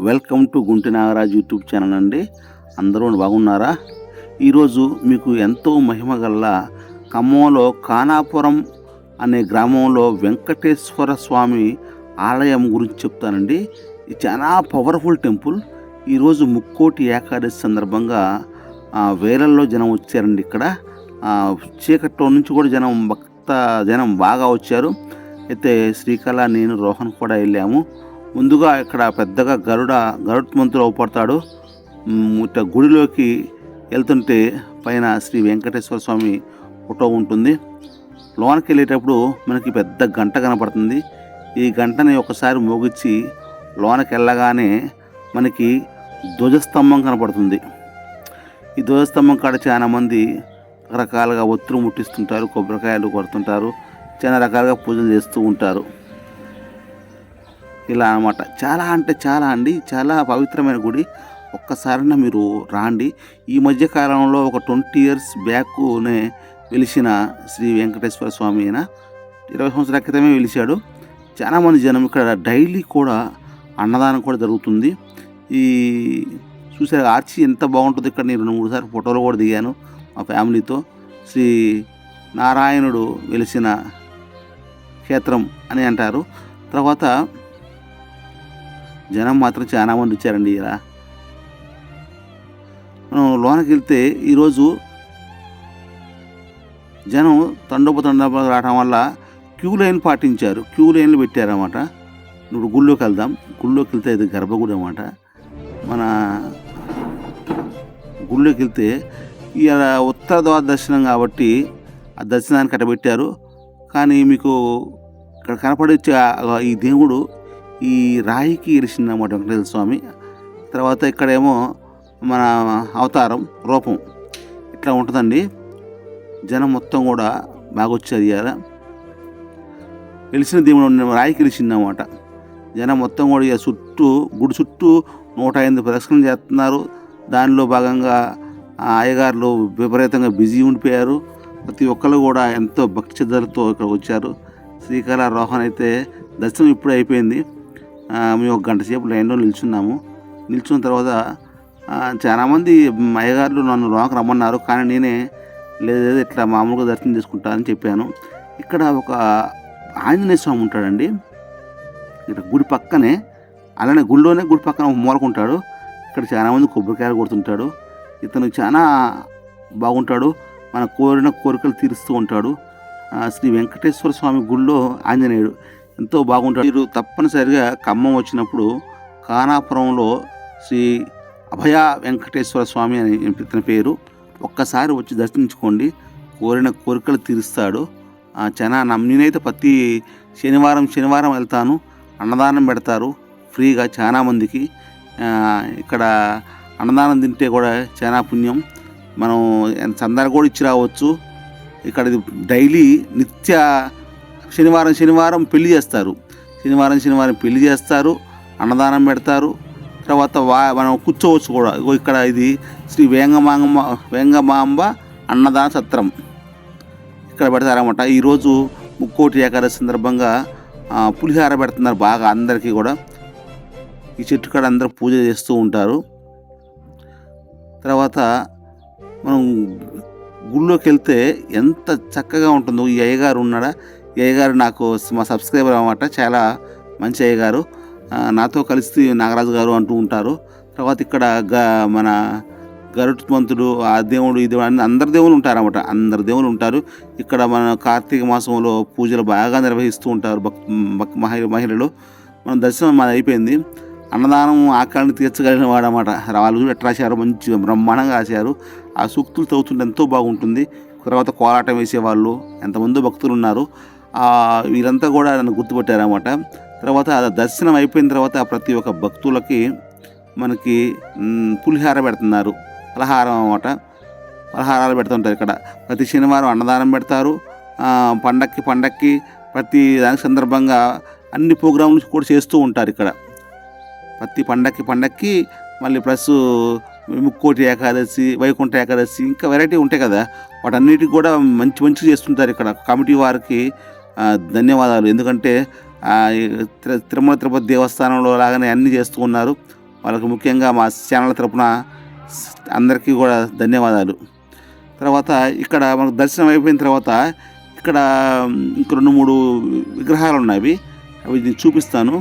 Welcome to Gunti Nagaraj YouTube channel అండి. అందరూ బాగున్నారా? ఈరోజు మీకు ఎంతో మహిమ గల ఖమ్మంలో కానాపురం అనే గ్రామంలో వెంకటేశ్వర స్వామి ఆలయం గురించి చెప్తానండి. ఇది చాలా పవర్ఫుల్ టెంపుల్ ఈరోజు ముక్కోటి ఏకాదశి సందర్భంగా వేలల్లో జనం వచ్చారండి ఇక్కడ. చీకట్లో నుంచి కూడా జనం భక్త జనం బాగా వచ్చారు. అయితే శ్రీకళ నేను రోహన్ కూడా వెళ్ళాము. ముందుగా ఇక్కడ పెద్దగా గరుడ గరుత్మంతుడు అవపడతాడు. అవుపడతాడు ఇట్ట గుడిలోకి వెళ్తుంటే పైన శ్రీ వెంకటేశ్వర స్వామి ఫోటో ఉంటుంది. లోనకి వెళ్ళేటప్పుడు మనకి పెద్ద గంట కనపడుతుంది. ఈ గంటని ఒకసారి మోగించి లోనకి వెళ్ళగానే మనకి ధ్వజస్తంభం కనపడుతుంది. ఈ ధ్వజస్తంభం కాడ చాలామంది రకరకాలుగా ఒత్తులు ముట్టిస్తుంటారు కొబ్బరికాయలు కొడుతుంటారు చాలా రకాలుగా పూజలు చేస్తూ ఉంటారు. ఇలా అన్నమాట. చాలా అంటే చాలా అండి. చాలా పవిత్రమైన గుడి. ఒక్కసారైనా మీరు రాండి. ఈ మధ్య కాలంలో ఒక ట్వంటీ ఇయర్స్ బ్యాక్నే వెలిసిన శ్రీ వెంకటేశ్వర స్వామి అయిన ఇరవై సంవత్సరాల క్రితమే వెలిశాడు. చాలామంది జనం ఇక్కడ డైలీ కూడా అన్నదానం కూడా జరుగుతుంది. ఈ చూసారు ఆర్చి ఎంత బాగుంటుంది ఇక్కడ నేను రెండు మూడు సార్లు ఫోటోలు కూడా దిగాను మా ఫ్యామిలీతో. శ్రీ నారాయణుడు వెలిసిన క్షేత్రం అని అంటారు. తర్వాత జనం మాత్రం చాలా మంది వచ్చారండి ఇలా. మనం లోనకి వెళ్తే ఈరోజు జనం తండోపతండోప రావడం వల్ల క్యూ లైన్ పాటించారు క్యూ లైన్లు పెట్టారన్నమాట ఇప్పుడు గుళ్ళోకి వెళ్దాం గుళ్ళోకి వెళ్తే ఇది గర్భగుడి అన్నమాట మన గుళ్ళోకి వెళ్తే ఇలా ఉత్తర ద్వార దర్శనం కాబట్టి ఆ దర్శనానికి అట్ట పెట్టారు కానీ మీకు ఇక్కడ కనపడే ఈ దేవుడు ఈ రాయికి ఇరిసిందన్నమాట వెంకటేశ్వర స్వామి. తర్వాత ఇక్కడేమో మన అవతారం రూపం ఇట్లా ఉంటుందండి. జనం మొత్తం కూడా బాగా వచ్చారు ఇవాళ వెలిసిన దేవుడు రాయికి వెలిసిందన్నమాట జనం మొత్తం కూడా ఇక చుట్టూ గుడి చుట్టూ నూట ఎనిమిది ప్రదక్షిణలు చేస్తున్నారు. దానిలో భాగంగా ఆ అయ్యగారులు విపరీతంగా బిజీ ఉండిపోయారు. ప్రతి ఒక్కరు కూడా ఎంతో భక్తి శ్రద్ధలతో ఇక్కడ వచ్చారు. శ్రీకళ రోహన్ అయితే దర్శనం ఇప్పుడే అయిపోయింది. మేము ఒక గంట సేపు లైన్లో నిల్చున్నాము. నిల్చున్న తర్వాత చాలామంది అయ్యగారులు నన్ను లోనకు రమ్మన్నారు కానీ నేనే లేదు లేదు ఇట్లా మామూలుగా దర్శనం చేసుకుంటానని చెప్పాను. ఇక్కడ ఒక ఆంజనేయ స్వామి ఉంటాడండి. ఇక్కడ గుడి పక్కనే అలానే గుడిలోనే గుడి పక్కన మూలకుంటాడు ఇక్కడ చాలామంది కొబ్బరికాయలు కొడుతుంటాడు. ఇతను చాలా బాగుంటాడు. మన కోరిన కోరికలు తీరుస్తూ ఉంటాడు. శ్రీ వెంకటేశ్వర స్వామి గుడిలో ఆంజనేయుడు. ఎంతో బాగుంటాడు. మీరు తప్పనిసరిగా ఖమ్మం వచ్చినప్పుడు కానాపురంలో శ్రీ అభయ వెంకటేశ్వర స్వామి అని ఇతని పేరు. ఒక్కసారి వచ్చి దర్శించుకోండి. కోరిన కోరికలు తీరుస్తాడు. ఆ, చాలా నమ్- నేనైతే ప్రతి శనివారం శనివారం వెళ్తాను. అన్నదానం పెడతారు. ఫ్రీగా చాలా మందికి. ఇక్కడ అన్నదానం తింటే కూడా చాలా పుణ్యం. మనం ఎంత చందాలు కూడా ఇచ్చి రావచ్చు. ఇక్కడ డైలీ నిత్య శనివారం శనివారం పెళ్ళి చేస్తారు. శనివారం శనివారం పెళ్ళి చేస్తారు అన్నదానం పెడతారు. తర్వాత వా మనం కూర్చోవచ్చు కూడా. ఇక్కడ ఇది శ్రీ వేంగమాంగమ్మ వేంగమాంబ అన్నదాన సత్రం. ఇక్కడ పెడతారన్నమాట. ఈరోజు ముక్కోటి ఏకాదశి సందర్భంగా పులిహార పెడుతున్నారు బాగా అందరికీ కూడా. ఈ చెట్టు కాడ అందరూ పూజ చేస్తూ ఉంటారు. తర్వాత మనం గుళ్ళోకి వెళ్తే ఎంత చక్కగా ఉంటుందో ఈ అయ్యగారు ఉన్నాడా ఈ అయ్యగారు నాకు మా సబ్స్క్రైబర్ అనమాట చాలా మంచి అయ్యగారు నాతో కలిసి నాగరాజు గారు అంటూ ఉంటారు. తర్వాత ఇక్కడ గ మన గరుత్మంతుడు ఆ దేవుడు ఇది దేవుడు అన్ని అందరు దేవుళ్ళు ఉంటారన్నమాట. అందరు దేవుళ్ళు ఉంటారు. ఇక్కడ మన కార్తీక మాసంలో పూజలు బాగా నిర్వహిస్తూ ఉంటారు భక్ భక్ మహి మహిళలు. మన దర్శనం మాది అయిపోయింది. అన్నదానం ఆకలిని తీర్చగలిగిన వాడనమాట వాళ్ళు కూడా ఎట్లా రాశారు? మంచి బ్రహ్మాండంగా రాశారు. ఆ సూక్తులు చదువుతుంటే ఎంతో బాగుంటుంది. తర్వాత కోలాటం వేసేవాళ్ళు ఎంతమంది భక్తులు ఉన్నారు. వీరంతా కూడా నన్ను గుర్తుపెట్టారనమాట తర్వాత దర్శనం అయిపోయిన తర్వాత ప్రతి ఒక్క భక్తులకి మనకి పులిహార పెడుతున్నారు. పలహారం అనమాట పలహారాలు పెడుతుంటారు ఇక్కడ. ప్రతి శనివారం అన్నదానం పెడతారు. పండక్కి పండక్కి ప్రతి దానికి సందర్భంగా అన్ని ప్రోగ్రాంలు కూడా చేస్తూ ఉంటారు ఇక్కడ. ప్రతి పండక్కి పండక్కి మళ్ళీ ప్లస్ ముక్కోటి ఏకాదశి వైకుంఠ ఏకాదశి ఇంకా వెరైటీ ఉంటాయి కదా. వాటన్నిటికి కూడా మంచి మంచి చేస్తుంటారు ఇక్కడ. కమిటీ వారికి ధన్యవాదాలు. ఎందుకంటే తిరుమల తిరుపతి దేవస్థానంలో లాగానే అన్నీ చేస్తూ ఉన్నారు. వాళ్ళకి ముఖ్యంగా మా ఛానల్ తరపున అందరికీ కూడా ధన్యవాదాలు. తర్వాత ఇక్కడ మనకు దర్శనం అయిపోయిన తర్వాత ఇక్కడ ఇంక రెండు మూడు విగ్రహాలు ఉన్నాయి. అవి నేను చూపిస్తాను.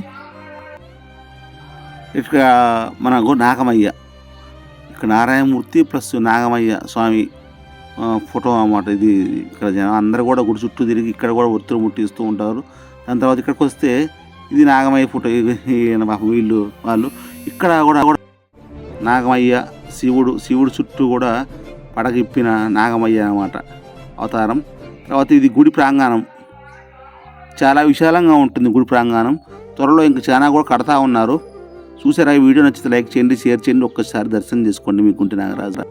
ఇక్కడ మనకు నాగమయ్య ఇక్కడ నారాయణమూర్తి ప్లస్ నాగమయ్య స్వామి ఫోటో అన్నమాట. ఇది ఇక్కడ అందరూ కూడా గుడి చుట్టూ తిరిగి ఇక్కడ కూడా ఒత్తులు ముట్టిస్తూ ఉంటారు. దాని తర్వాత ఇక్కడికి వస్తే ఇది నాగమయ్య ఫోటో. వీళ్ళు వాళ్ళు ఇక్కడ కూడా నాగమయ్య శివుడు శివుడు చుట్టూ కూడా పడగిప్పిన నాగమయ్య అన్నమాట అవతారం. తర్వాత ఇది గుడి ప్రాంగణం. చాలా విశాలంగా ఉంటుంది గుడి ప్రాంగణం. త్వరలో ఇంకా చాలా కూడా కడతా ఉన్నారు. చూసారా ఈ వీడియో నచ్చితే లైక్ చేయండి షేర్ చేయండి ఒక్కసారి దర్శనం చేసుకోండి మీ గుంటి నాగరాజు.